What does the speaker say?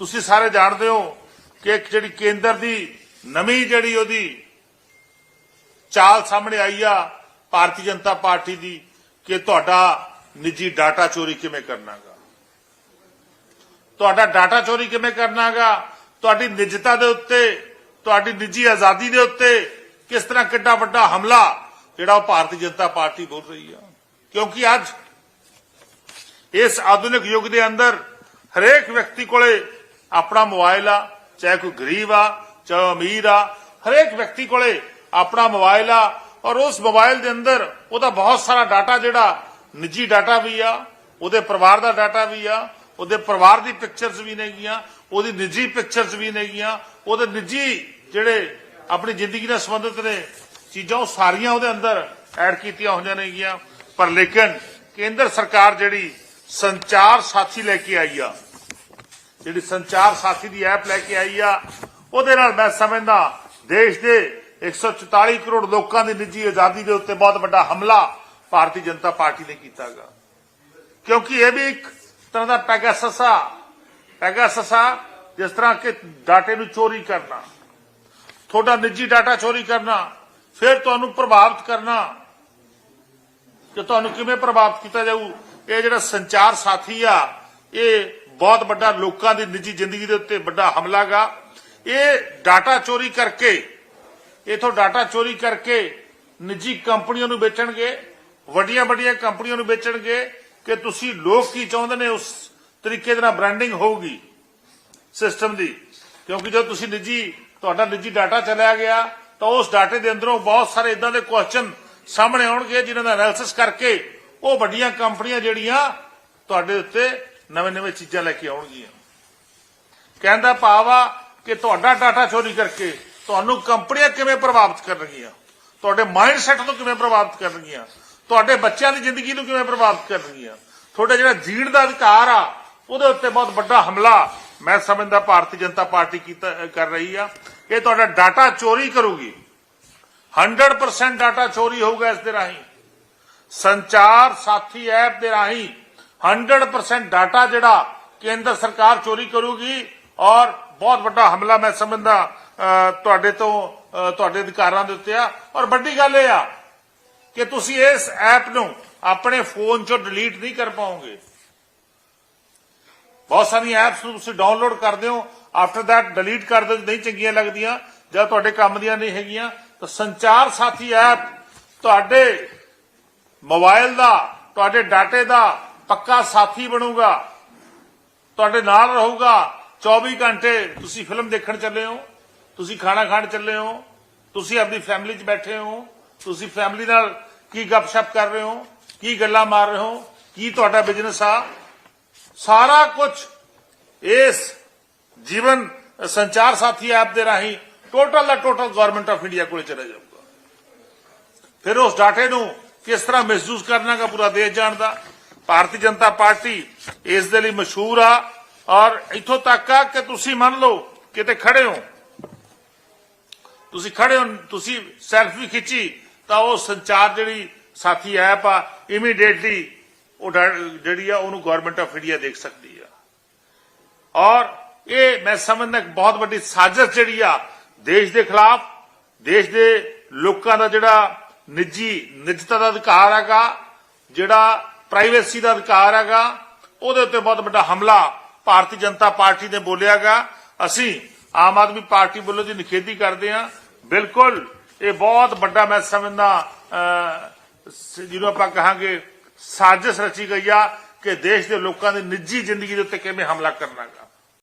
ਤੁਸੀਂ ਸਾਰੇ ਜਾਣਦੇ ਹੋ ਕਿ ਜਿਹੜੀ ਕੇਂਦਰ ਦੀ ਨਵੀਂ ਜਿਹੜੀ ਉਹਦੀ ਚਾਲ ਸਾਹਮਣੇ ਆਈ ਆ, ਭਾਰਤੀ ਜਨਤਾ ਪਾਰਟੀ ਦੀ, ਕਿ ਤੁਹਾਡਾ ਨਿੱਜੀ ਡਾਟਾ ਚੋਰੀ ਕਿਵੇਂ ਕਰਨਾਗਾ? ਤੁਹਾਡਾ ਡਾਟਾ ਚੋਰੀ ਕਿਵੇਂ ਕਰਨਾਗਾ? ਤੁਹਾਡੀ ਨਿੱਜਤਾ ਦੇ ਉੱਤੇ, ਤੁਹਾਡੀ ਨਿੱਜੀ ਆਜ਼ਾਦੀ ਦੇ ਉੱਤੇ ਕਿਸ ਤਰ੍ਹਾਂ ਕਿੱਡਾ ਵੱਡਾ ਹਮਲਾ ਜਿਹੜਾ ਉਹ ਭਾਰਤੀ ਜਨਤਾ ਪਾਰਟੀ ਬੋਲ ਰਹੀ ਆ? ਕਿਉਂਕਿ ਅੱਜ ਇਸ ਆਧੁਨਿਕ ਯੁੱਗ ਦੇ ਅੰਦਰ ਹਰੇਕ ਵਿਅਕਤੀ ਕੋਲੇ ਆਪਣਾ ਮੋਬਾਈਲ ਆ, ਚਾਹੇ ਕੋਈ ਗਰੀਬ ਆ, ਚਾਹੇ ਅਮੀਰ ਆ, ਹਰੇਕ ਵਿਅਕਤੀ ਕੋਲੇ ਆਪਣਾ ਮੋਬਾਈਲ ਆ ਔਰ ਉਸ ਮੋਬਾਈਲ ਦੇ ਅੰਦਰ ਉਹਦਾ ਬਹੁਤ ਸਾਰਾ ਡਾਟਾ ਜਿਹੜਾ ਨਿੱਜੀ ਡਾਟਾ ਵੀ ਆ, ਉਹਦੇ ਪਰਿਵਾਰ ਦਾ ਡਾਟਾ ਵੀ ਆ, ਉਹਦੇ ਪਰਿਵਾਰ ਦੀ ਪਿਕਚਰਸ ਵੀ ਨੇਗੀਆਂ ਉਹਦੀ ਨਿੱਜੀ ਪਿਕਚਰਸ ਵੀ ਨੇਗੀਆਂ ਉਹਦੇ ਨਿੱਜੀ ਜਿਹੜੇ ਆਪਣੀ ਜ਼ਿੰਦਗੀ ਨਾਲ ਸੰਬੰਧਿਤ ਨੇ ਚੀਜ਼ਾਂ, ਉਹ ਸਾਰੀਆਂ ਉਹਦੇ ਅੰਦਰ ਐਡ ਕੀਤੀਆਂ ਹੋਈਆਂ ਨੇਗੀਆਂ ਪਰ ਲੇਕਿਨ ਕੇਂਦਰ ਸਰਕਾਰ ਜਿਹੜੀ ਸੰਚਾਰ ਸਾਥੀ ਲੈ ਕੇ ਆਈ ਆ ਜਿਹੜੀ ਸੰਚਾਰ ਸਾਥੀ ਦੀ ਐਪ ਲੈ ਕੇ ਆਈ ਆ, ਉਹਦੇ ਨਾਲ ਮੈਂ ਸਮਝਦਾ, ਦੇਸ਼ ਦੇ 144 ਕਰੋੜ ਲੋਕਾਂ ਦੀ ਨਿੱਜੀ ਆਜ਼ਾਦੀ ਦੇ ਉੱਤੇ ਬਹੁਤ ਵੱਡਾ ਹਮਲਾ ਭਾਰਤੀ ਜਨਤਾ ਪਾਰਟੀ ਨੇ ਕੀਤਾਗਾ ਕਿਉਂਕਿ ਇਹ ਵੀ ਇੱਕ ਤਰ੍ਹਾਂ ਦਾ ਪੈਗਾਸਸ ਆ ਪੈਗਾਸਸ ਆ ਜਿਸ ਤਰ੍ਹਾਂ ਕਿ ਡਾਟੇ ਨੂੰ ਚੋਰੀ ਕਰਨਾ, ਤੁਹਾਡਾ ਨਿੱਜੀ ਡਾਟਾ ਚੋਰੀ ਕਰਨਾ, ਫਿਰ ਤੁਹਾਨੂੰ ਪ੍ਰਭਾਵਿਤ ਕਰਨਾ, ਕਿ ਤੁਹਾਨੂੰ ਕਿਵੇਂ ਪ੍ਰਭਾਵਿਤ ਕੀਤਾ ਜਾਊ, ਇਹ ਜਿਹੜਾ ਸੰਚਾਰ ਸਾਥੀ ਆ, ਇਹ ਬਹੁਤ ਵੱਡਾ ਲੋਕਾਂ ਦੀ ਨਿੱਜੀ ਜ਼ਿੰਦਗੀ ਦੇ ਉੱਤੇ ਵੱਡਾ ਹਮਲਾਗਾ ਇਹ ਡਾਟਾ ਚੋਰੀ ਕਰਕੇ, ਇਥੋਂ ਡਾਟਾ ਚੋਰੀ ਕਰਕੇ ਨਿੱਜੀ ਕੰਪਨੀਆਂ ਨੂੰ ਵੇਚਣਗੇ, ਵੱਡੀਆਂ ਵੱਡੀਆਂ ਕੰਪਨੀਆਂ ਨੂੰ ਵੇਚਣਗੇ ਕਿ ਤੁਸੀਂ ਲੋਕ ਕੀ ਚਾਹੁੰਦੇ ਨੇ, ਉਸ ਤਰੀਕੇ ਦੇ ਨਾਲ ਬ੍ਰਾਂਡਿੰਗ ਹੋਊਗੀ ਸਿਸਟਮ ਦੀ। ਕਿਉਂਕਿ ਜਦੋਂ ਤੁਸੀਂ ਨਿੱਜੀ, ਤੁਹਾਡਾ ਨਿੱਜੀ ਡਾਟਾ ਚਲਿਆ ਗਿਆ, ਤਾਂ ਉਸ ਡਾਟੇ ਦੇ ਅੰਦਰੋਂ ਬਹੁਤ ਸਾਰੇ ਇਦਾਂ ਦੇ ਕੁਐਸਚਨ ਸਾਹਮਣੇ ਆਉਣਗੇ, ਜਿਨ੍ਹਾਂ ਦਾ ਐਨਾਲਿਸਿਸ ਕਰਕੇ ਉਹ ਵੱਡੀਆਂ ਕੰਪਨੀਆਂ ਜਿਹੜੀਆਂ ਤੁਹਾਡੇ ਉੱਤੇ ਨਵੇਂ-ਨਵੇਂ ਚੀਜ਼ਾਂ ਲੈ ਕੇ ਆਉਣਗੀਆਂ। ਕਹਿੰਦਾ ਭਾਵ ਆ ਕਿ ਤੁਹਾਡਾ ਡਾਟਾ ਚੋਰੀ ਕਰਕੇ ਤੁਹਾਨੂੰ ਕੰਪਨੀਆਂ ਕਿਵੇਂ ਪ੍ਰਭਾਵਿਤ ਕਰਨਗੀਆਂ ਤੁਹਾਡੇ ਮਾਈਂਡ ਸੈਟ ਨੂੰ ਕਿਵੇਂ ਪ੍ਰਭਾਵਿਤ ਕਰਨਗੀਆਂ ਤੁਹਾਡੇ ਬੱਚਿਆਂ ਦੀ ਜ਼ਿੰਦਗੀ ਨੂੰ ਕਿਵੇਂ ਪ੍ਰਭਾਵਿਤ ਕਰਨਗੀਆਂ ਤੁਹਾਡਾ ਜਿਹੜਾ ਜੀਣ ਦਾ ਅਧਿਕਾਰ ਆ, ਉਹਦੇ ਉੱਤੇ ਬਹੁਤ ਵੱਡਾ ਹਮਲਾ ਮੈਂ ਸਮਝਦਾ ਭਾਰਤੀ ਜਨਤਾ ਪਾਰਟੀ ਕੀਤਾ ਕਰ ਰਹੀ ਆ। ਇਹ ਤੁਹਾਡਾ ਡਾਟਾ ਚੋਰੀ ਕਰੂਗੀ। 100% ਡਾਟਾ ਚੋਰੀ ਹੋਊਗਾ ਇਸ ਦੇ ਰਾਹੀਂ। ਸੰਚਾਰ ਸਾਥੀ ਐਪ ਦੇ ਰਾਹੀਂ 100% ਡਾਟਾ ਜਿਹੜਾ ਕੇਂਦਰ ਸਰਕਾਰ ਚੋਰੀ ਕਰੂਗੀ ਔਰ ਬਹੁਤ ਵੱਡਾ ਹਮਲਾ ਮੈਂ ਸਮਝਦਾ ਤੁਹਾਡੇ ਤੋਂ ਤੁਹਾਡੇ ਅਧਿਕਾਰਾਂ ਦੇ ਉੱਤੇ ਆ। ਔਰ ਵੱਡੀ ਗੱਲ ਇਹ ਆ ਕਿ ਤੁਸੀਂ ਇਸ ਐਪ ਨੂੰ ਆਪਣੇ ਫੋਨ 'ਚੋਂ ਡਿਲੀਟ ਨਹੀਂ ਕਰ ਪਾਓਗੇ। ਬਹੁਤ ਸਾਰੀਆਂ ਐਪਸ ਨੂੰ ਤੁਸੀਂ ਡਾਊਨਲੋਡ ਕਰਦੇ ਹੋ, ਆਫਟਰ ਥੈਟ ਡਿਲੀਟ ਕਰ ਦਿਓ, ਨਹੀਂ ਚੰਗੀਆਂ ਲੱਗਦੀਆਂ, ਜਾਂ ਤੁਹਾਡੇ ਕੰਮ ਦੀਆਂ ਨਹੀਂ ਹੈਗੀਆਂ। ਤਾਂ ਸੰਚਾਰ ਸਾਥੀ ਐਪ ਤੁਹਾਡੇ ਮੋਬਾਈਲ ਦਾ, ਤੁਹਾਡੇ ਡਾਟੇ ਦਾ ਪੱਕਾ ਸਾਥੀ ਬਣੂਗਾ ਤੁਹਾਡੇ ਨਾਲ ਰਹੂਗਾ 24 ਘੰਟੇ ਤੁਸੀਂ ਫਿਲਮ ਦੇਖਣ ਚੱਲੇ ਹੋ ਤੁਸੀਂ ਖਾਣਾ ਖਾਣ ਚੱਲੇ ਹੋ ਤੁਸੀਂ ਆਪਣੀ ਫੈਮਿਲੀ 'ਚ ਬੈਠੇ ਹੋ ਤੁਸੀਂ ਫੈਮਿਲੀ ਨਾਲ ਕੀ ਗੱਪਸ਼ਪ ਕਰ ਰਹੇ ਹੋ ਕੀ ਗੱਲਾਂ ਮਾਰ ਰਹੇ ਹੋ ਕੀ ਤੁਹਾਡਾ ਬਿਜ਼ਨਸ ਆ ਸਾਰਾ ਕੁਝ ਇਸ ਜੀਵਨ ਸੰਚਾਰ ਸਾਥੀ ਐਪ ਦੇ ਰਾਹੀਂ ਟੋਟਲ ਦਾ ਟੋਟਲ ਗਵਰਨਮੈਂਟ ਆਫ ਇੰਡੀਆ ਕੋਲੇ ਚਲਾ ਜਾਊਗਾ ਫਿਰ ਉਸ ਡਾਟੇ ਨੂੰ ਕਿਸ ਤਰ੍ਹਾਂ ਮਿਸਯੂਜ਼ ਕਰਨਾ ਦਾ ਪੂਰਾ ਦੇਸ਼ ਜਾਣਦਾ ਭਾਰਤੀ ਜਨਤਾ ਪਾਰਟੀ ਇਸ ਦੇ ਲਈ ਮਸ਼ਹੂਰ ਆ ਔਰ ਇਥੋਂ ਤੱਕ ਆ ਕਿ ਤੁਸੀਂ ਮੰਨ ਲਓ ਕਿਤੇ ਖੜੇ ਹੋ। ਤੁਸੀਂ ਖੜੇ ਹੋ, ਤੁਸੀਂ ਸੈਲਫੀ ਖਿੱਚੀ ਤਾਂ ਉਹ ਸੰਚਾਰ ਜਿਹੜੀ ਸਾਥੀ ਐਪ ਆ ਇਮੀਡੀਏਟਲੀ ਉਹ ਜਿਹੜੀ ਆ ਉਹਨੂੰ ਗਵਰਨਮੈਂਟ ਆਫ ਇੰਡੀਆ ਦੇਖ ਸਕਦੀ ਆ। ਔਰ ਇਹ ਮੈਂ ਸਮਝਦਾ ਇੱਕ ਬਹੁਤ ਵੱਡੀ ਸਾਜ਼ਿਸ਼ ਜਿਹੜੀ ਆ ਦੇਸ਼ ਦੇ ਖਿਲਾਫ, ਦੇਸ਼ ਦੇ ਲੋਕਾਂ ਦਾ ਜਿਹੜਾ ਨਿੱਜੀ ਨਿੱਜਤਾ ਦਾ ਅਧਿਕਾਰ ਹੈਗਾ, ਜਿਹੜਾ ਪ੍ਰਾਈਵੇਸੀ ਦਾ ਅਧਿਕਾਰ ਹੈਗਾ, ਉਹਦੇ ਉੱਤੇ ਬਹੁਤ ਵੱਡਾ ਹਮਲਾ ਭਾਰਤੀ ਜਨਤਾ ਪਾਰਟੀ ਨੇ ਬੋਲਿਆਗਾ। ਅਸੀਂ ਆਮ ਆਦਮੀ ਪਾਰਟੀ ਵੱਲੋਂ ਦੀ ਨਿਖੇਧੀ ਕਰਦੇ ਹਾਂ। ਬਿਲਕੁਲ, ਇਹ ਬਹੁਤ ਵੱਡਾ ਮੈਂ ਸਮਝਦਾ ਜਿਹਨੂੰ ਆਪਾਂ ਕਹਾਂਗੇ ਸਾਜ਼ਿਸ਼ ਰਚੀ ਗਈ ਆ ਕਿ ਦੇਸ਼ ਦੇ ਲੋਕਾਂ ਦੀ ਨਿੱਜੀ ਜ਼ਿੰਦਗੀ ਦੇ ਉੱਤੇ ਕਿਵੇਂ ਹਮਲਾ ਕਰਨਾਗਾ।